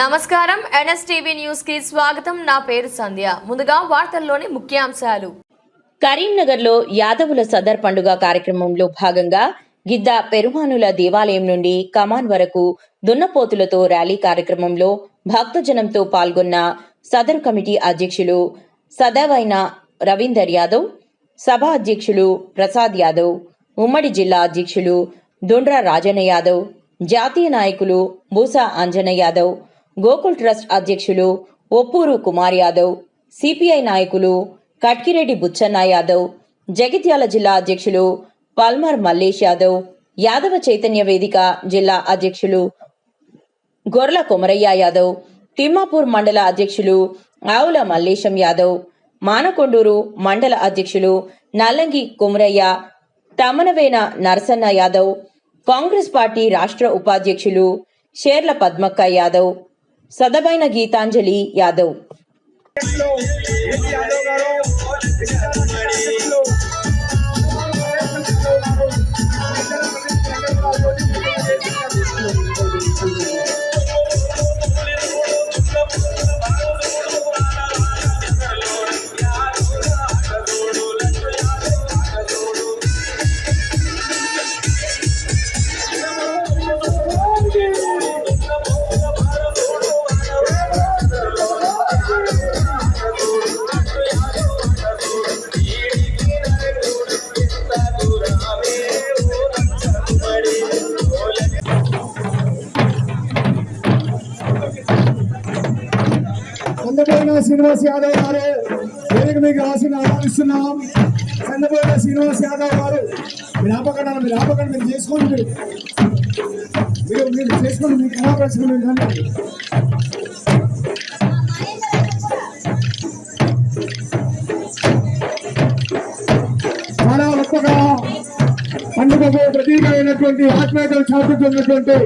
నమస్కారం. ఎన్ఎస్టీవీ న్యూస్కి స్వాగతం. నా పేరు సంధ్య. ముందుగా వార్తల్లోని ముఖ్యాంశాలు. కరీంనగర్లో యాదవుల సదర్ పండుగ కార్యక్రమంలో భాగంగా గిద్ద పెరుమానుల దేవాలయం నుండి కమాన్ వరకు దున్నపోతులతో ర్యాలీ కార్యక్రమంలో భక్తజనంతో పాల్గొన్న సదర్ కమిటీ అధ్యక్షులు సదావైన రవీందర్ యాదవ్ సభ అధ్యక్షులు ప్రసాద్ యాదవ్ ఉమ్మడి జిల్లా అధ్యక్షులు దుండ్ర రాజన్న యాదవ్ జాతీయ నాయకులు బూసా అంజన యాదవ్ గోకుల్ ట్రస్ట్ అధ్యక్షులు ఒప్పూరు కుమార్ యాదవ్ సిపిఐ నాయకులు కట్కిరెడ్డి బుచ్చన్న యాదవ్ జగిత్యాల జిల్లా అధ్యక్షులు పల్మర్ మల్లేష్ యాదవ్ యాదవ చైతన్య వేదిక జిల్లా అధ్యక్షులు గొర్ల కొమరయ్య యాదవ్ తిమ్మాపూర్ మండల అధ్యక్షులు ఆవుల మల్లేశం యాదవ్ మానకొండూరు మండల అధ్యక్షులు నల్లంగి కుమరయ్య తమనవేన నరసన్న యాదవ్ కాంగ్రెస్ పార్టీ రాష్ట్ర ఉపాధ్యక్షులు షేర్ల పద్మక్క యాదవ్ సదబైన గీతాంజలి యాదవ్ శ్రీనివాస్ యాదవ్ గారు వేదిక మీకు రాసిన ఆహ్వానిస్తున్నాం చంద్రబాబు శ్రీనివాస్ యాదవ్ గారు మీరు ఆపకుండా మీరు ఆపకుండా మీరు చేసుకోండి మీరు మీరు మీరు చేసుకోండి మీకు ఎలా ప్రశ్న మీరు రండి. చాలా గొప్పగా పండుగకు ప్రతీకమైనటువంటి ఆత్మీయతలు చాటుతున్నటువంటి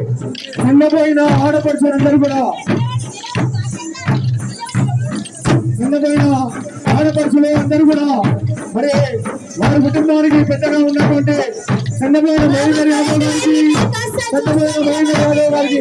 చంద్రపోయిన ఆడపడుచులందరూ కూడా చిన్నదైన ఆడపడుచులు అందరూ కూడా. మరి వారి కుటుంబానికి పెద్దగా ఉన్నటువంటి చంద్రబాబు మహేందర్ యాదవ్ గారికి చంద్రబాబు మహేందర్ యాదవ్ గారికి.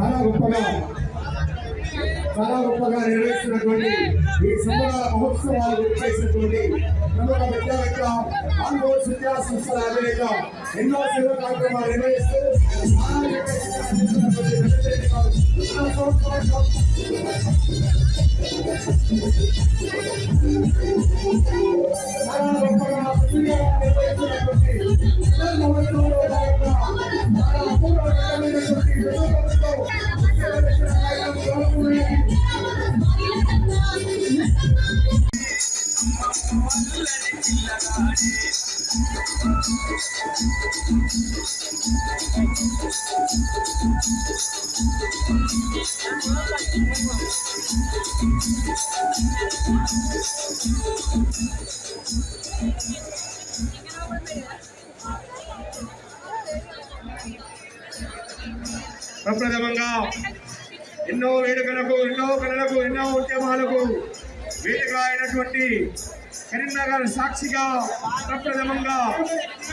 చాలా గొప్పగా చాలా గొప్పగా నిర్వహిస్తున్నటువంటి ఈ సంబరాల మహోత్సవాలు చేసినటువంటి ప్రముఖ విద్యావేత్త ఆంధ్ర విద్యా సంస్థల అధినేత ఎన్నో సేవా కార్యక్రమాలు నిర్వహిస్తూ చాలా గొప్పగా నిర్వహిస్తున్నటువంటి ప్రప్రథమంగా ఎన్నో వేడుకలకు ఎన్నో కళలకు ఎన్నో ఉద్యమాలకు వేదిక అయినటువంటి కరీంనగర్ సాక్షిగా ప్రప్రథమంగా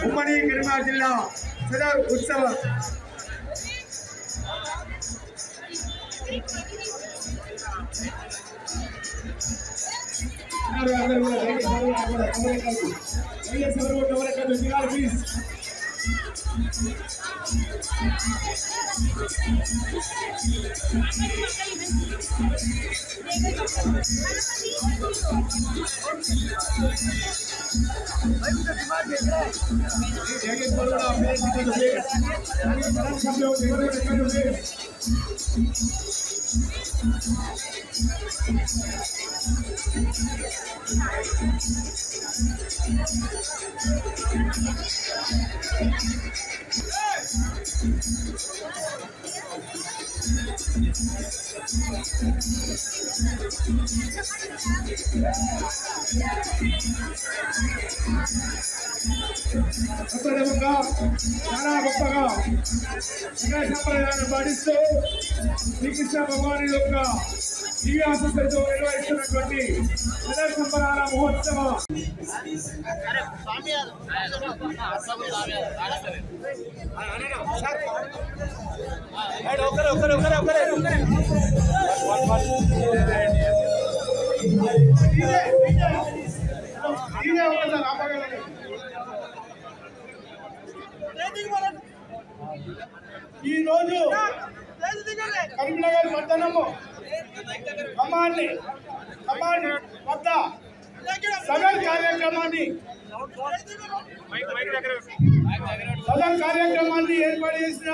ఉమ్మడి కరీంనగర్ జిల్లా సదర్ ఉత్సవ అందరూ కూడా దయచేసి ఎవరు కూడా కవర్ కాదు. దయచేసి ఎవరు కూడా కవర్ కాదు. జిల్లాలు చాలా గొప్పగా వినయ సంప్రదాయాన్ని పాటిస్తూ శ్రీకృష్ణ భగవాన్ యొక్క దివ్యాసంతో నిర్వహిస్తున్నటువంటి వినయ సంప్రదాయ మహోత్సవం ఇదే ఒకసారి ఆపగలండి ఈ రోజు కరీంనగర్ పట్టణము కమాండ్ని కమాండ్ వద్ద. సదన్ కార్యక్రమాన్ని సదన్ కార్యక్రమాన్ని ఏర్పాటు చేసిన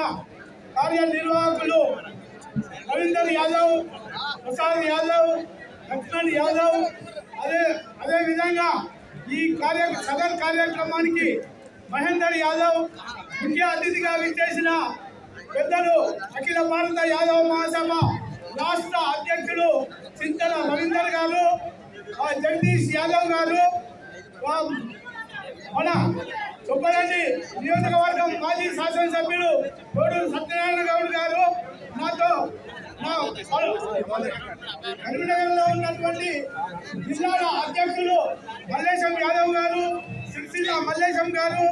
కార్యనిర్వాహకులు రవీందర్ యాదవ్ ప్రసాద్ యాదవ్ లక్ష్మణ్ యాదవ్. అదే అదే విధంగా ఈ కార్య సదన్ కార్యక్రమానికి మహేందర్ యాదవ్ ముఖ్య అతిథిగా విచ్చేసిన పెద్దలు అఖిల భారత యాదవ్ మహాసభ రాష్ట్ర అధ్యక్షులు చింతల రవీందర్ గారు జగదీష్ యాదవ్ గారు వా- మన సుబ్బరెడ్డి నియోజకవర్గం మాజీ శాసనసభ్యులు కోడూరు సత్యనారాయణ గౌడ్ గారు నాతో కరీంనగర్లో ఉన్నటువంటి జిల్లాల అధ్యక్షులు మల్లేశం యాదవ్ గారు సిరిసిల్ల మల్లేశం గారు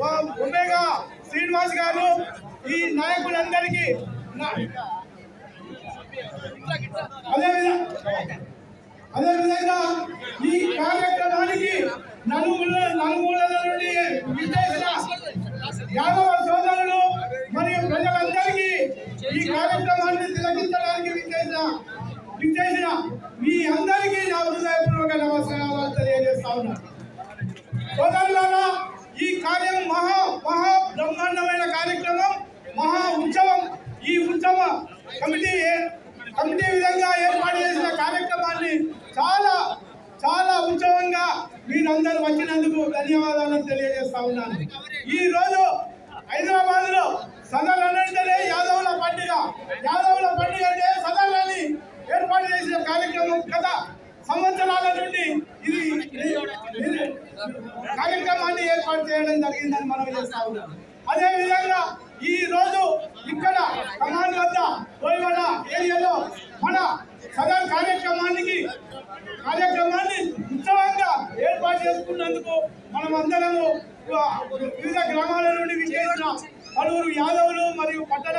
వా- ఒమేగా శ్రీనివాస్ గారు ఈ నాయకులందరికీ అదేవిధంగా అదేవిధంగా ఈ కార్యక్రమానికి నలుగుల నలుమూలల నుండి విచ్చేసిన యాదవ సోదరులు మరియు ప్రజలందరికీ ఈ కార్యక్రమాన్ని తిలకించడానికి విచ్చేసిన విచ్చేసిన మీ అందరికీ నా హృదయపూర్వక నమస్కారాలు తెలియజేస్తా ఉన్నాను సోదరులారా ఈ కార్యం మహా మహా బ్రహ్మాండమైన కార్యక్రమం మహా ఉత్సవం. ఈ ఉత్సవ కమిటీ కమిటీ విధంగా ఏర్పాటు చేసిన కార్యక్రమాన్ని చాలా చాలా ఉత్సవంగా మీరందరూ వచ్చినందుకు ధన్యవాదాలను తెలియజేస్తా ఉన్నాను. ఈ రోజు హైదరాబాద్లో సదర్ అనంటనే యాదవుల పండుగ. యాదవుల పండుగ అంటే సదర్ అని ఏర్పాటు చేసిన కార్యక్రమం గత సంవత్సరాల నుండి ఇది కార్యక్రమాన్ని ఏర్పాటు చేయడం జరిగిందని మనం చేస్తా ఉన్నాం. అదే విధంగా ఈ రోజు ఇక్కడ కమాండ్ వద్ద ఏరియాలో మన సదర్ కార్యక్రమానికి కార్యక్రమాన్ని ఉత్సవంగా ఏర్పాటు చేసుకున్నందుకు మనం అందరము వివిధ గ్రామాల నుండి విచ్చేసిన పలువురు యాదవులు మరియు పట్టణ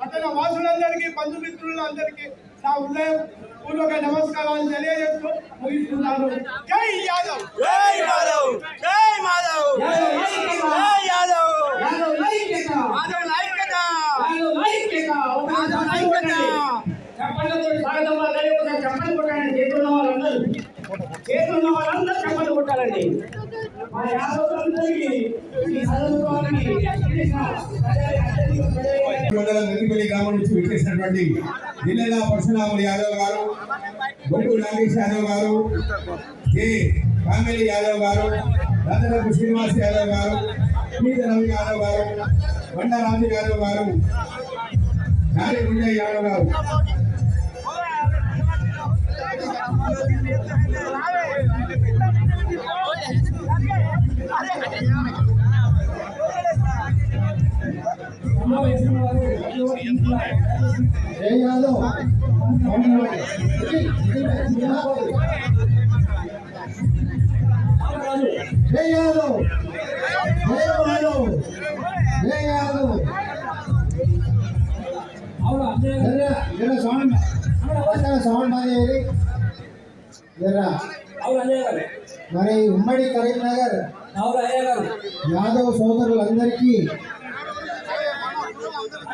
పట్టణ వాసులందరికీ బంధుమిత్రులందరికీ నా హృదయం పూర్వక నమస్కారాలు తెలియజేస్తూ ముగిస్తున్నాను. జై యాదవ్! జై మాధవ్! జై మాధవ్! జై కొట్టాలండి మా యాదవులందరికీ ఈ మండలం నెల్లిపల్లి గ్రామం నుంచి విచ్చేసినటువంటి జిల్లా పరశురాములు యాదవ్ గారు బొట్టు నాగేష్ యాదవ్ గారు కె కామెలి యాదవ్ గారు రాజరపు శ్రీనివాస్ యాదవ్ గారు పీత రవి యాదవ్ గారు బండ రాజు యాదవ్ గారు నారి విజయ్ యాదవ్ గారు. జై యాదవ్ జై యాదవ్ జై యాదవ్ జై యాదవ్ సౌండ్ మరి ఉమ్మడి కరీంనగర్ యాదవ్ సోదరులందరికీ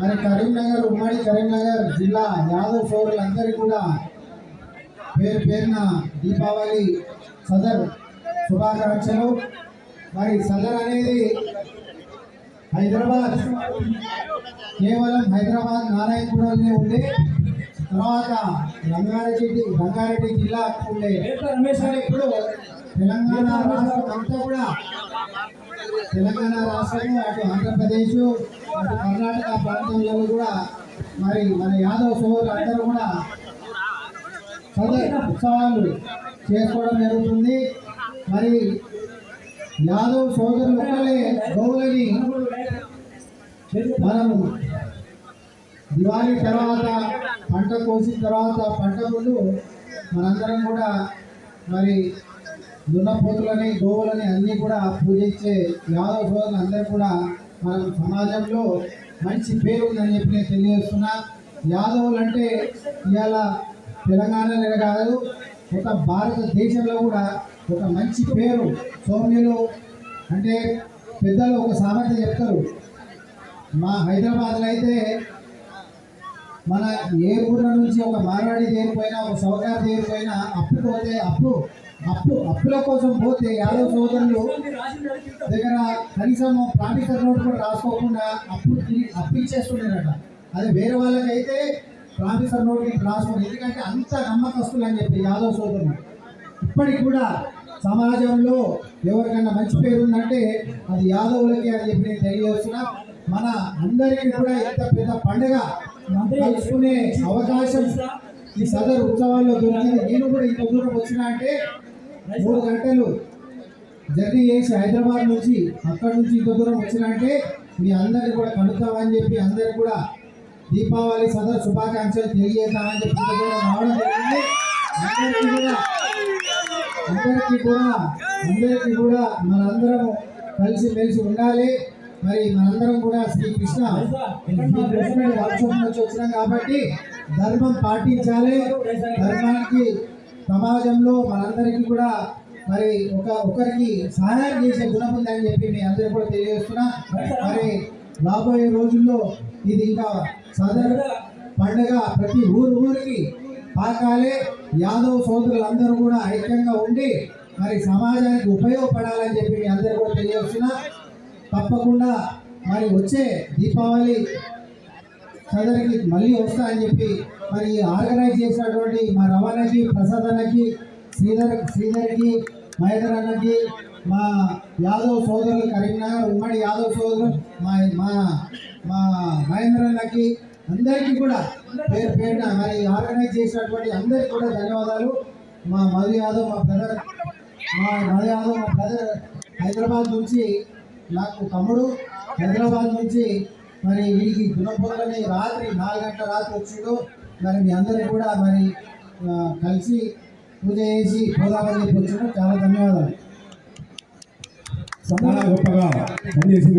మరి కరీంనగర్ ఉమ్మడి కరీంనగర్ జిల్లా యాదవ్ సోదరులందరికీ కూడా పేరు పేరున దీపావళి సదర్ శుభాకాంక్షలు. మరి సదర్ అనేది హైదరాబాద్ కేవలం హైదరాబాద్ నారాయణపురంలో ఉండే తర్వాత రంగారెడ్డి రంగారెడ్డి జిల్లా ఉండే మరి ఇప్పుడు తెలంగాణ రాష్ట్రం అంతా కూడా తెలంగాణ రాష్ట్రము అటు ఆంధ్రప్రదేశ్ అటు కర్ణాటక ప్రాంతంలో కూడా మరి మన యాదవ్ సోదరులు అందరూ కూడా సదర్ ఉత్సవాలు చేసుకోవడం జరుగుతుంది. మరి యాదవ్ సోదరులు ఒక్కలే గౌలని మనము దివాళీ తర్వాత పంట కోసిన తర్వాత పంట ముందు మనందరం కూడా మరి దున్నపోతులని గోవులని అన్నీ కూడా పూజించే యాదవ సోదరులు అందరూ కూడా మనం సమాజంలో మంచి పేరు ఉందని చెప్పి నేను తెలియజేస్తున్నా. యాదవులు అంటే ఇవాళ తెలంగాణలో కాదు ఒక భారతదేశంలో కూడా ఒక మంచి పేరు సౌమ్యులు అంటే పెద్దలు ఒక సామెత చెప్తారు. మా హైదరాబాద్లో అయితే మన ఏ ఊర్ల నుంచి ఒక మారాడి దేనిపోయినా ఒక సౌకర్యం దేనిపోయినా అప్పు పోతే అప్పు. అప్పు అప్పుల కోసం పోతే యాదవ్ సోదరులు దగ్గర కనీసం ప్రామిసర్ నోట్ కూడా రాసుకోకుండా అప్పు అప్పు ఇచ్చేస్తున్నారట అదే వేరే వాళ్ళకైతే ప్రామిసర్ నోట్ రాసుకోండి ఎందుకంటే అంత నమ్మకస్తులు అని చెప్పి యాదవ్ సోదరులు. ఇప్పటికి కూడా సమాజంలో ఎవరికైనా మంచి పేరు ఉందంటే అది యాదవులకి అని చెప్పి నేను తెలియజేస్తున్నా. మన అందరికీ కూడా ఇంత పెద్ద పండుగ కలుసుకునే అవకాశం ఈ సదరు ఉత్సవాల్లో దొరికింది. నేను కూడా ఇంత దూరం వచ్చినా అంటే మూడు గంటలు జర్నీ చేసి హైదరాబాద్ నుంచి అక్కడి నుంచి ఇంత దూరం వచ్చినంటే మీ అందరిని కూడా కలుగుతామని చెప్పి అందరికి కూడా దీపావళి సదర్ శుభాకాంక్షలు తెలియజేస్తామని చెప్పి ఇంత దూరం రావడం జరిగింది. అందరికీ కూడా అందరికీ కూడా అందరికీ కూడా మనందరం కలిసి మెలిసి ఉండాలి. మరి మనందరం కూడా శ్రీకృష్ణ శ్రీకృష్ణుడి వర్షం నుంచి వచ్చినాం కాబట్టి ధర్మం పాటించాలి. ధర్మానికి సమాజంలో మనందరికీ కూడా మరి ఒక ఒకరికి సహాయం చేసే గుణం ఉందని చెప్పి మీ అందరికీ కూడా తెలియజేస్తున్నా. మరి రాబోయే రోజుల్లో ఇది ఇంకా సదర్ పండుగ ప్రతి ఊరు ఊరికి పాకాలే. యాదవ్ సోదరులందరూ కూడా ఐక్యంగా ఉండి మరి సమాజానికి ఉపయోగపడాలని చెప్పి మీ అందరూ కూడా తెలియజేస్తున్నా. తప్పకుండా మరి వచ్చే దీపావళి సదరికి మళ్ళీ వస్తా అని చెప్పి మరి ఆర్గనైజ్ చేసినటువంటి మా రవాణాకి ప్రసాద్ అన్నకి శ్రీధర్ శ్రీధర్కి మహేందర్ అన్నకి మా యాదవ్ సోదరులు కరీంనగర్ ఉమ్మడి యాదవ్ సోదరులు మా మా మా మహేంద్ర అన్నకి అందరికీ కూడా పేరు పేరున మరి ఆర్గనైజ్ చేసినటువంటి అందరికీ కూడా ధన్యవాదాలు. మా మధు యాదవ్ మా బ్రదర్ మా మధు యాదవ్ మా బ్రదర్ హైదరాబాద్ నుంచి నాకు తమ్ముడు. హైదరాబాద్ నుంచి మరి వీరికి గుణపొందని రాత్రి నాలుగు గంటల రాత్రి వచ్చిండు. మరి మీ అందరికీ కూడా మరి కలిసి పూజ చేసి పోదామని చెప్పి చాలా ధన్యవాదాలు. చాలా గొప్పగా పనిచేసింది.